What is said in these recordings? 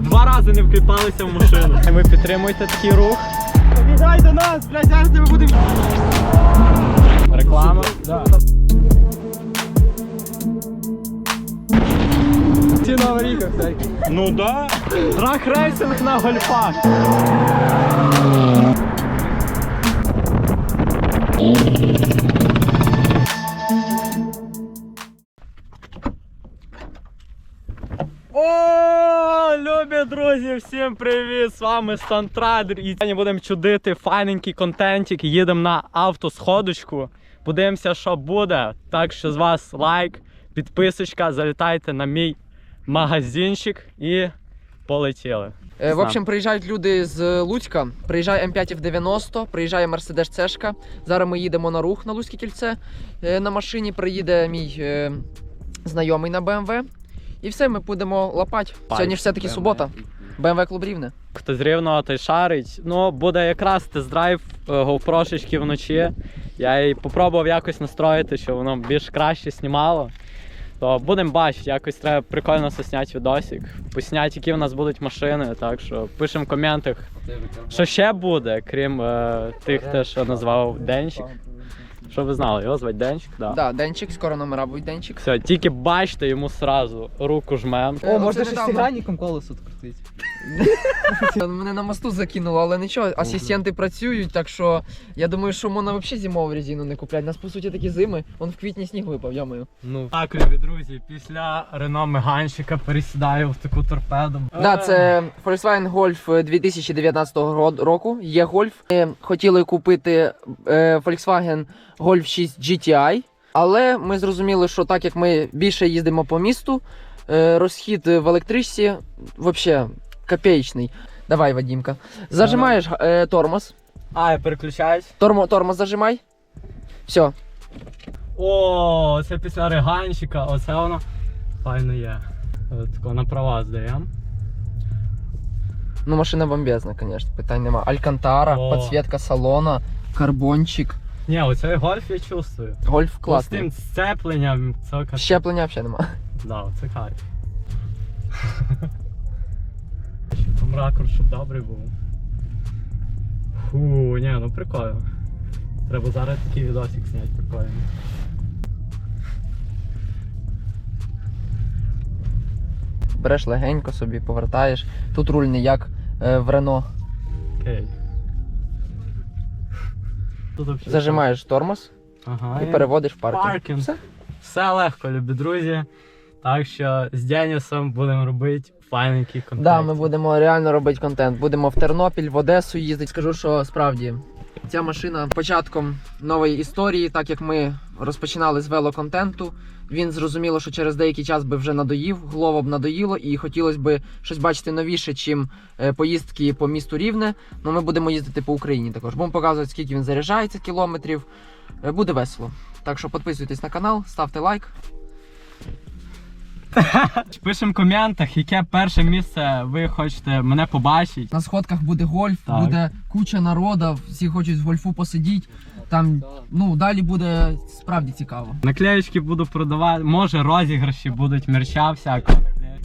Два рази не вкліпалися в машину. Ви підтримуєте такий рух? До нас, блядь, зараз тебе будемо. Реклама? Да. Ці на аварійках всякі. Ну да. Драг-рейсинг на гольфах. Друзі, всім привіт! З вами Стантрадер. І сьогодні будемо чудити файненький контентик. Їдемо на автосходочку. Подивимося, що буде. Так що з вас лайк, підписочка, залітайте на мій магазинчик і полетіли. Е, В общем, приїжджають люди з Луцька. Приїжджає М5 F90, приїжджає Мерседес Цешка. Зараз ми їдемо на рух на Луцьке кільце. Е, На машині приїде мій е, знайомий на БМВ. І все, ми будемо лапати. Сьогодні ж все-таки субота. БМВ клуб рівне. Хто з рівного, той шарить. Ну, буде якраз тест-драйв е, GoPro-шечки вночі. Я її попробував якось настроїти, щоб воно більш краще знімало. То будемо бачити, якось треба прикольно засняти відосик. Посняти, які в нас будуть машини. Так що пишемо в коментах, що ще буде, крім е, тих, те, що назвав Денчик. Що ви знали, його звати Денчик? Да. Да, Денчик, скоро номера будуть Денчик. Все, тільки бачите йому сразу руку жмем. Е, О, можна недавно. шестигранником колесо крутити. Мене на мосту закинуло, але нічого, асистенти працюють, так що я думаю, що можна взагалі зимову резину не купляти. У нас по суті такі зими, он в квітні сніг випав, я маю. Ну так, любі друзі, після Рено Меганщика пересідаю в таку торпеду. Да, це Volkswagen Golf 2019 ро- року. Є Golf. Ми хотіли купити е, Volkswagen Golf 6 GTI, але ми зрозуміли, що так як ми більше їздимо по місту, е, розхід в електричці взагалі копеечний. Давай, Вадімка. Зажимаєш е, тормоз. А, я переключаюсь. Тормо, тормоз зажимай. Все. О, це після реганщика, оце воно файно є. От Тако на права здаємо. Ну, машина бомбезна, звісно, питань нема. Алькантара, О. підсвітка салона, карбончик. Ні, оцей гольф я чувствую. Гольф З класний. тим сцепленням, це кайф. Щеплення взагалі нема. Да, це кайф. Там ракурс, щоб добрий був. Фу, ні, ну прикольно. Треба зараз такий відосик зняти прикольний. Береш легенько собі, повертаєш. Тут руль не як е, в Рено. Окей. Тут вообще Зажимаєш тормоз Ага, і переводиш в паркінг. Паркінг. Все. Все легко, любі друзі. Так що з Денісом будемо робити файненький контент. Да, ми будемо реально робити контент. Будемо в Тернопіль, в Одесу їздити. Скажу, що справді ця машина початком нової історії, так як ми розпочинали з велоконтенту. Він зрозуміло, що через деякий час би вже надоїв, голово б надоїло, і хотілося б щось бачити новіше, чим е, поїздки по місту Рівне. Ну ми будемо їздити по Україні також. Будемо показувати, скільки він заряджається кілометрів. Е, Буде весело. Так що підписуйтесь на канал, ставте лайк. Пишемо в коментах, яке перше місце ви хочете мене побачити. На сходках буде гольф, Так. буде куча народу, всі хочуть в гольфу посидіти. Там, ну, далі буде справді цікаво. Наклеєчки буду продавати, може розіграші будуть мерча всякого.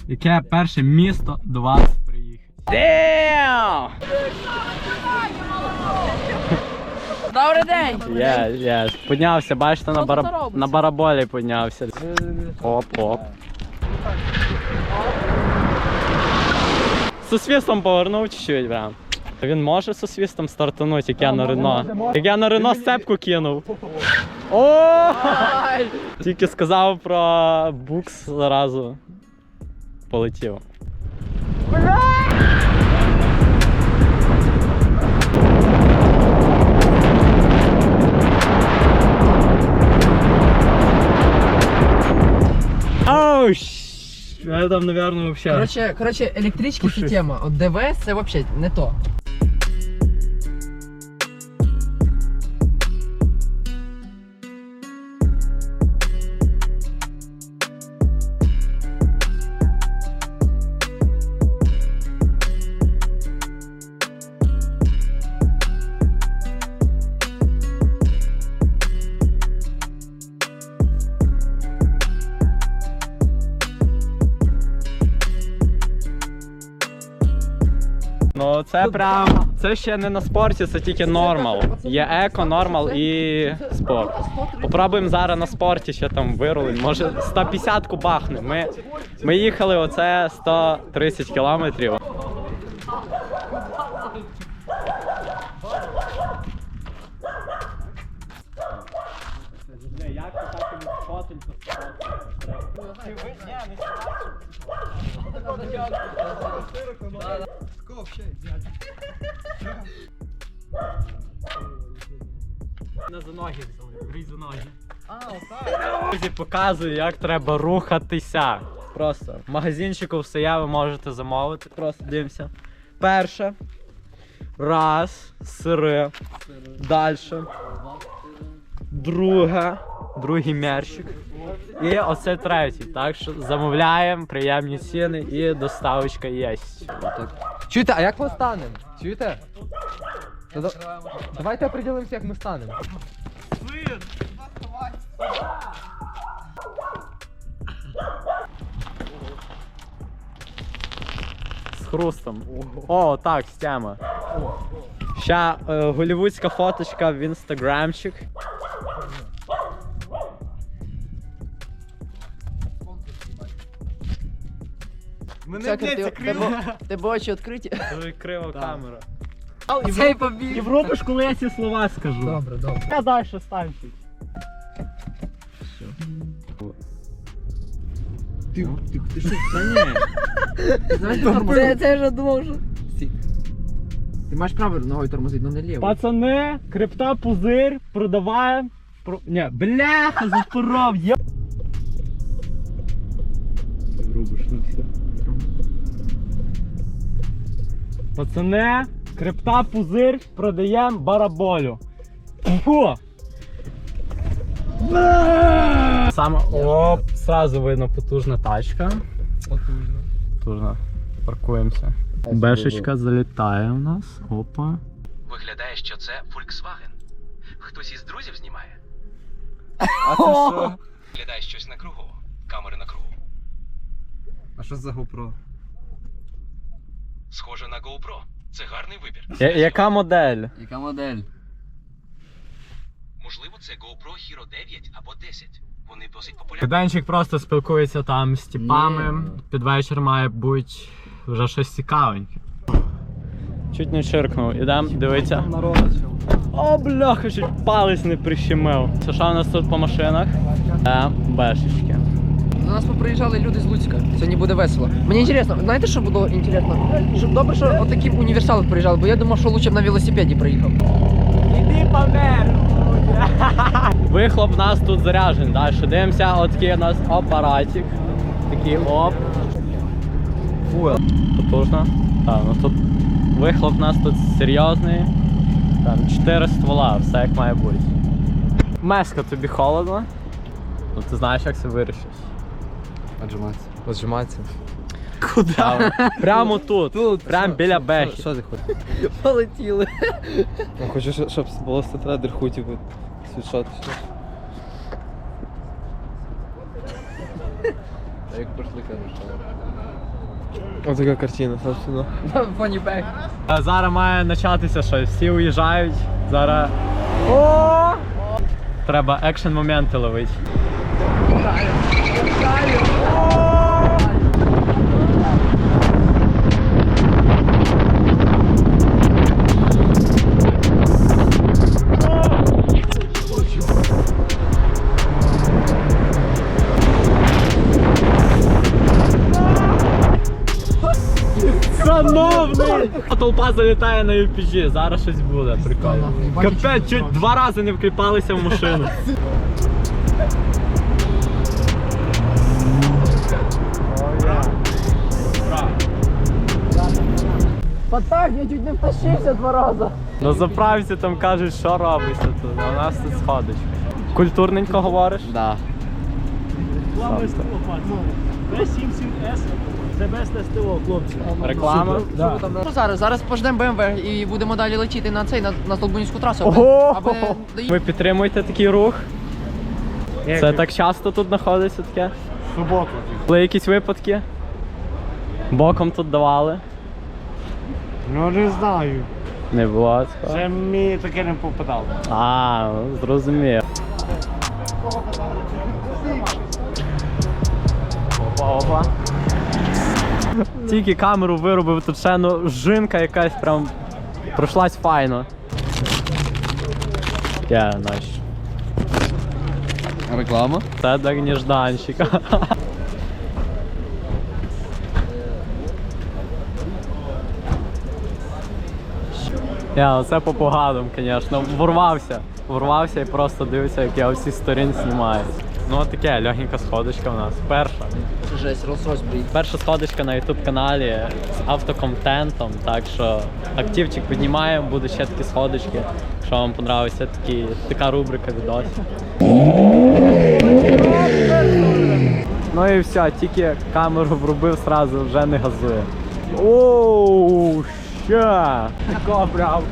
Яке перше місто до вас приїхати? Damn! Добрий день! Є, є. Піднявся, бачите, на, Що бара... на бараболі піднявся. Оп, оп. Со свистом повернув чуть-чуть, прям. Він може со свистом стартанути, як я на Рено. Як я на Рено сцепку кинув. О! Тільки сказав про букс зразу. Полетів. Оу, щ- Я там, наверное, вообще. Коротше, коротше, електрички це Пушись. тема. От ДВС це взагалі не то. Це прям це ще не на спорті, це тільки нормал. Є еко, нормал і спорт. Попробуємо зараз на спорті ще там вирулить. Може 150-ку бахнемо. Ми, ми їхали оце 130 кілометрів. Як ти фотонько Не за ноги взяли, за ноги. Друзі, показую, як треба рухатися. Просто в магазинчику все є, ви можете замовити. Просто дивимося. Перше. Раз, сири. Дальше. Друге. Другий мерщик. І оце третій. Так що замовляємо, приємні ціни і доставочка є. Чуєте, а як ми станемо? Чуєте? Давайте определимося, як ми станемо. з хрустом. О, так, стяма. Ща е, голівудська фоточка в інстаграмчик. Всяке, ти- тебе- Тебе очі відкриті. Дуже крива камера. Цей побіг. І вробиш, коли я ці слова скажу. Добре, добре. Я далі станчик. Ти, ти, ти що? Це, це вже думав, що... Ти маєш право ногою тормозити, ну не ліво. Пацани, крипта пузир, продаваємо. Про... Ні, бляха, запоров, є. Пацани, крипта пузир, продаємо бараболю. Фу! Саме, оп, сразу видно потужна тачка. Потужно. Потужна. Паркуємося. Бешечка залітає у нас. Опа. Виглядає, що це Volkswagen. Хтось із друзів знімає. А це що? Виглядає щось на кругу. Камери на кругу. А що за GoPro? Схоже на GoPro. Це гарний вибір. Я- яка модель? Яка модель? Можливо, це GoPro Hero 9 або 10. Вони досить популярні. Киданчик просто спілкується там з типами. Ні. Під вечір має бути вже щось цікавеньке. Чуть не чиркнув, ідем, дивиться. О, бляха, чуть палець не прищемив. Це що у нас тут по машинах? Е, бешечки. Нас поприїжджали люди з Луцька. Сьогодні буде весело. Мені цікаво, знаєте, що було інтересно? Щоб добре, що отакі універсали приїжджали, бо я думав, що лучше б на велосипеді приїхав. Іди помер! Вихлоп у нас тут заряджений. Далі дивимося, отакий у нас апаратик. Такий оп. Фу, потужно. Так, ну тут вихлоп у нас тут серйозний. Там 4 ствола, все як має бути. Мешка, тобі холодно. Ну ти знаєш, як це вирішиш. Отжиматися. Отжиматися. Куди? Прямо тут. Тут. Прямо біля бехи. Що ти хочеш? Полетіли. Я хочу, щоб- було статра хуті би світшот. Як пошли, кажеш. Ось така картина, собственно. Фоні бек. Зараз має початися щось, всі уїжджають. Зараз. О! Треба екшн моменти ловити. Шановний! А толпа залітає на UPG, зараз щось буде, прикольно. Капець, чуть два рази не вкліпалися в машину. Потак, я чуть не втащився два рази. На заправці там кажуть, що робиться тут, а у нас тут сходочка. Культурненько говориш? Да. B77S це без СТО, хлопці. Реклама? Ну, зараз, зараз пождемо БМВ і будемо далі летіти на цей, на, на Столбунівську трасу. аби- Ого! аби. Ви підтримуєте такий рух? Це так часто тут знаходиться таке? Суботу. Були якісь випадки? Боком тут давали. Ну не знаю. Не було такого? Ще мені таке не попадало. А, ну, зрозумів. Опа, опа. Тільки камеру виробив, тут ще ну, жінка якась прям пройшлась файно. Я, наш. Реклама. Це так нежданчик. Я, оце по поганому, звісно. Ворвався. Ворвався і просто дивиться, як я всі сторін знімаю. Ну от таке, легенька сходочка в нас. Перша. Жесть, Rolls-Royce брід. Перша сходочка на YouTube каналі з автоконтентом. Так що активчик піднімаємо, будуть ще такі сходочки. Якщо вам подобається такі, така рубрика відосів. Ну і все, тільки камеру врубив сразу, вже не газує. Оу, ща! Тако брав.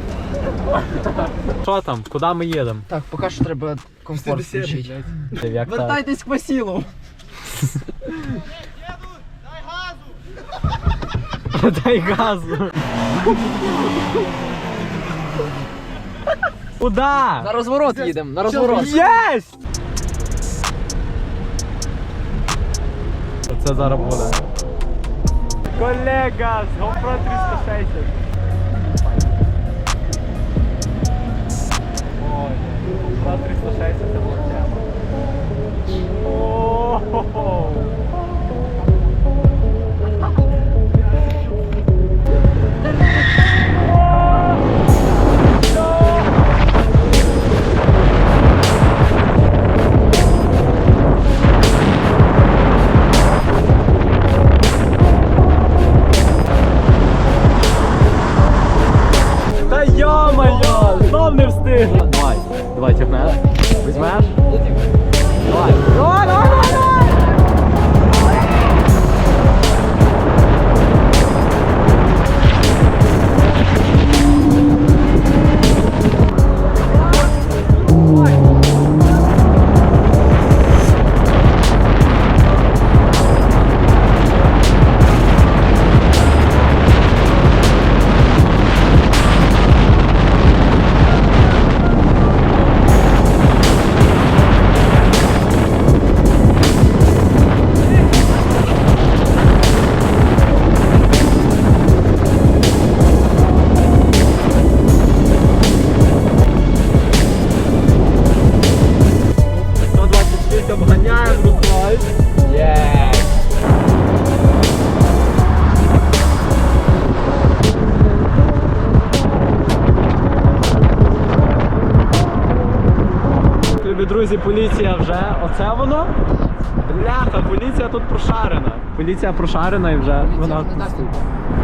Що там? Куди ми їдемо? Так, поки що треба комфорт включити. Вертайтесь к Василу. Дай газу. Куда? На розворот їдемо, на розворот. Єсть! Оце зараз буде. Колега, з GoPro 360. Ой, GoPro 360 це була тема. О-хо-хо. Друзі, поліція вже. Оце воно? Бляха, поліція тут прошарена. Поліція прошарена і вже вона.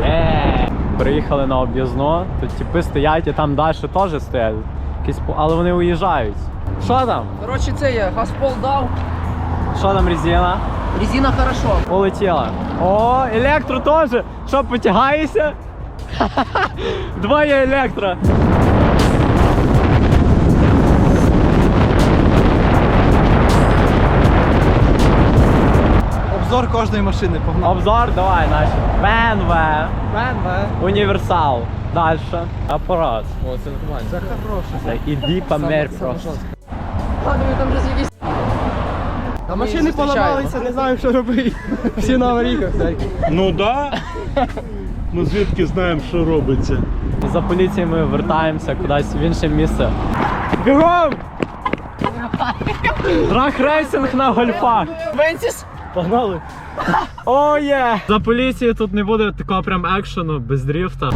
Є. Приїхали на об'їзно, тут типи стоять і там далі теж стоять. Якісь, але вони уїжджають. Що там? Коротше, це я газпол дав. Що там резина? Резина хорошо. Полетіла. О, електро теж. Що, потягаєшся? Двоє електро. Обзор кожної машини, погнали. Обзор, давай наші. БНВ. БНВ. Універсал. Далі. Апарат. О, це нормально. Це хороше. Це іди помер просто. Ладно, там вже якісь. А машини поламалися, не знаю, що робити. Всі на аварійках всякі. Ну да. Ми звідки знаємо, що робиться. За поліцією ми вертаємося кудись в інше місце. Бігом! Драг-рейсинг на гольфах. Венсіс! Погнали. О, є! За поліцією тут не буде такого прям екшену без дріфта.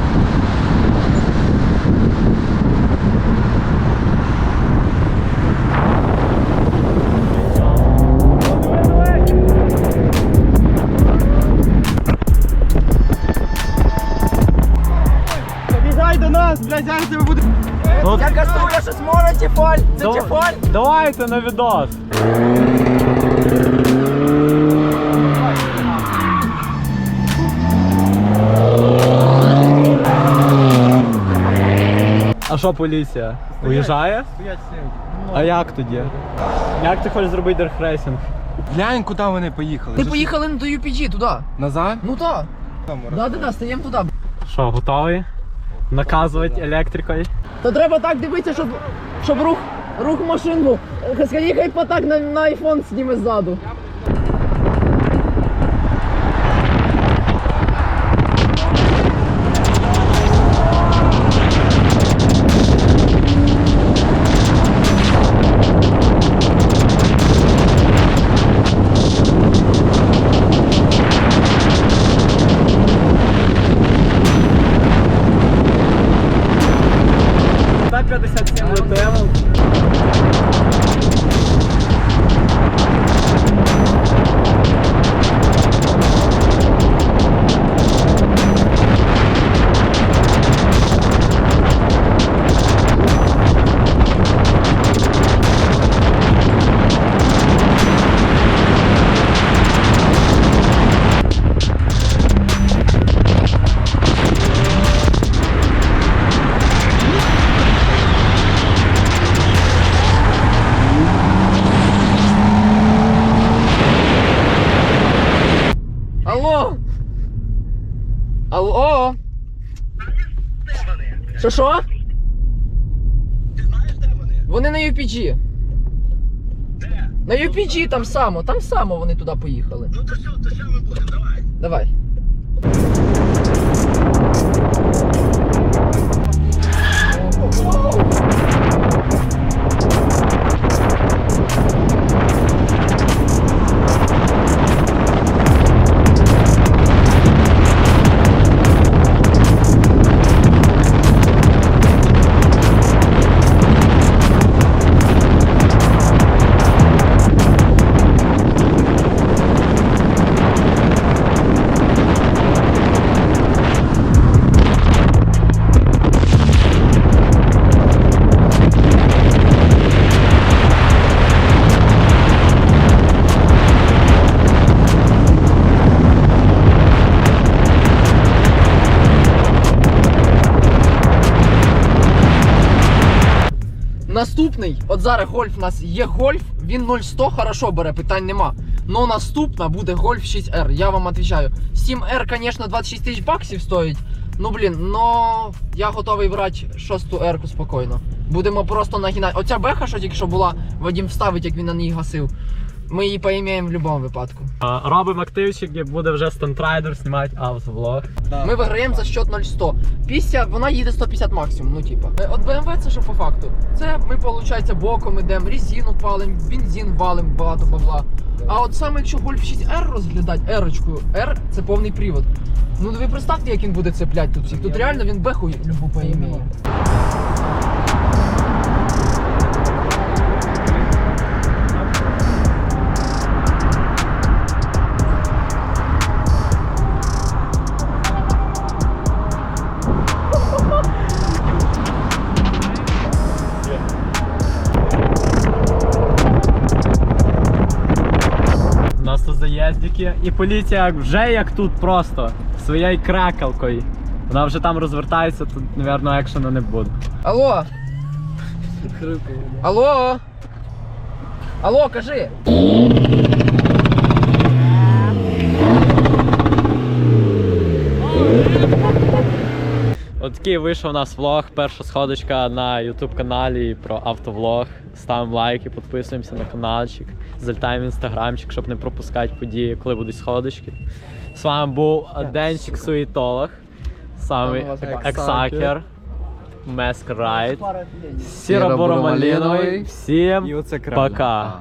Тебе. Ну, Я кажу, я щось можу, тефоль! Це дав- Давайте на відос. А що поліція? Уїжджає? Стоять. А як тоді? Як ти хочеш зробити дерхрейсинг? Глянь, куди вони поїхали. Ти поїхали до UPG туди. Назад? Ну так. Да, да, да, стаємо туди. Що, готовий? наказувати електрикою. То треба так дивитися, щоб, щоб рух, рух машин був. Скажи, хай потак на, на айфон зніме ззаду. do 700 mil Що що? Ти знаєш, де Вони Вони на UPG. Де? На UPG там само, там само вони туди поїхали. Ну то що, то що ми будемо, давай. Давай. Наступний, от зараз гольф у нас є гольф, він 0100 хорошо бере, питань нема. Но наступна буде гольф 6R, я вам відповідаю. 7R, звісно, 26 тисяч баксів стоїть. Ну блін, но я готовий брати 6 R спокійно. Будемо просто нагинати. Оця беха, що тільки що була, Вадим вставить, як він на ній гасив. Ми її поімеємо в будь-якому випадку. А, Робимо активчик, і буде вже Стантрайдер знімати автовлог. Ми виграємо за счет 0,100. Після вона їде 150 максимум, ну типа. Е, От BMW це що по факту? Це ми, виходить, боком ідемо, резину палим, бензин валим, багато бабла. А от саме якщо Golf 6R розглядати, R-очкою, R це повний привод. Ну ви представте, як він буде цеплять тут всіх. Тут реально він беху любу поімеє. І поліція вже як тут просто своєю кракалкою. Вона вже там розвертається, тут, мабуть, екшену не буде. Алло! Алло! Алло, кажи! Такий вийшов у нас влог, перша сходочка на YouTube каналі про автовлог. Ставимо лайки, підписуємося на каналчик, залітаємо в інстаграмчик, щоб не пропускати події, коли будуть сходочки. З вами був Денчик Суїтолог, самий Там ексакер, Меск Райд, Сіро-буро-малиновий. Сіро-буро-малиновий. Всім пока.